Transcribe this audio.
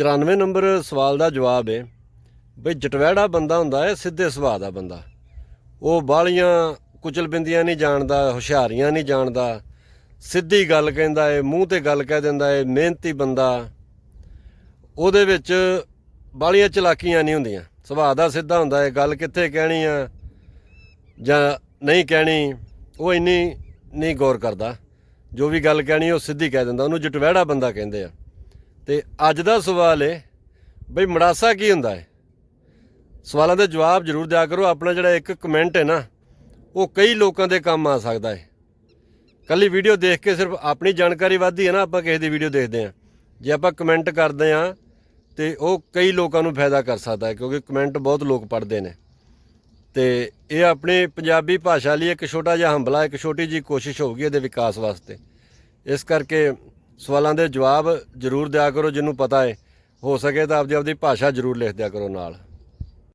94 number ਸਵਾਲ ਦਾ ਜਵਾਬ ਹੈ ਬਈ ਜਟਵੈੜਾ ਬੰਦਾ ਹੁੰਦਾ ਹੈ ਸਿੱਧੇ ਸੁਭਾਅ ਦਾ ਬੰਦਾ। ਉਹ ਬਾਲੀਆਂ ਕੁਚਲਬਿੰਦੀਆਂ ਨਹੀਂ ਜਾਣਦਾ, ਹੁਸ਼ਿਆਰੀਆਂ ਨਹੀਂ ਜਾਣਦਾ, ਸਿੱਧੀ ਗੱਲ ਕਹਿੰਦਾ ਏ, ਮੂੰਹ ਤੇ ਗੱਲ ਕਹਿ ਦਿੰਦਾ ਏ, ਮਿਹਨਤੀ ਬੰਦਾ। ਉਹਦੇ ਵਿੱਚ ਬਾਲੀਆਂ ਚਲਾਕੀਆਂ ਨਹੀਂ ਹੁੰਦੀਆਂ। ਸੁਭਾਅ ਦਾ ਸਿੱਧਾ ਹੁੰਦਾ ਹੈ ਗੱਲ ਕਿੱਥੇ ਕਹਿਣੀ ਆ ਜਾਂ ਨਹੀਂ ਕਹਿਣੀ, ਉਹ ਇੰਨੀ ਨਹੀਂ ਗੌਰ ਕਰਦਾ। ਜੋ ਵੀ ਗੱਲ ਕਹਿਣੀ, ਉਹ ਸਿੱਧੀ ਕਹਿ ਦਿੰਦਾ। ਉਹਨੂੰ ਜਟਵੈੜਾ ਬੰਦਾ ਕਹਿੰਦੇ ਆ। ਤੇ ਅੱਜ ਦਾ ਸਵਾਲ ਹੈ ਬਈ ਮੜਾਸਾ ਕੀ ਹੁੰਦਾ ਹੈ ਸਵਾਲਾਂ ਦੇ ਜਵਾਬ ਜ਼ਰੂਰ ਦਿਆ ਕਰੋ, ਆਪਣਾ ਜਿਹੜਾ ਇੱਕ ਕਮੈਂਟ ਹੈ ਨਾ, ਉਹ ਕਈ ਲੋਕਾਂ ਦੇ ਕੰਮ ਆ ਸਕਦਾ ਹੈ ਕੱਲੀ ਵੀਡੀਓ ਦੇਖ ਕੇ ਸਿਰਫ ਆਪਣੀ ਜਾਣਕਾਰੀ ਵੱਧਦੀ ਹੈ ਨਾ, ਆਪਾਂ ਕਿਸੇ ਦੀ ਵੀਡੀਓ ਦੇਖਦੇ ਹਾਂ ਜੇ ਆਪਾਂ ਕਮੈਂਟ ਕਰਦੇ ਹਾਂ ਤੇ ਉਹ ਕਈ ਲੋਕਾਂ ਨੂੰ ਫਾਇਦਾ ਕਰ ਸਕਦਾ ਹੈ ਕਿਉਂਕਿ ਕਮੈਂਟ ਬਹੁਤ ਲੋਕ ਪੜ੍ਹਦੇ ਨੇ। ਤੇ ਇਹ ਆਪਣੀ ਪੰਜਾਬੀ ਭਾਸ਼ਾ ਲਈ ਇੱਕ ਛੋਟਾ ਜਿਹਾ ਹੰਬਲਾ ਇੱਕ ਛੋਟੀ ਜੀ ਕੋਸ਼ਿਸ਼ ਹੋਊਗੀ ਇਹਦੇ ਵਿਕਾਸ ਵਾਸਤੇ। ਇਸ ਕਰਕੇ ਸਵਾਲਾਂ ਦੇ ਜਵਾਬ ਜ਼ਰੂਰ ਦਿਆ ਕਰੋ ਜਿਹਨੂੰ ਪਤਾ ਹੈ ਹੋ ਸਕੇ ਤਾਂ ਆਪਦੀ ਆਪਦੀ ਭਾਸ਼ਾ ਜ਼ਰੂਰ ਲਿਖ ਦਿਆ ਕਰੋ ਨਾਲ।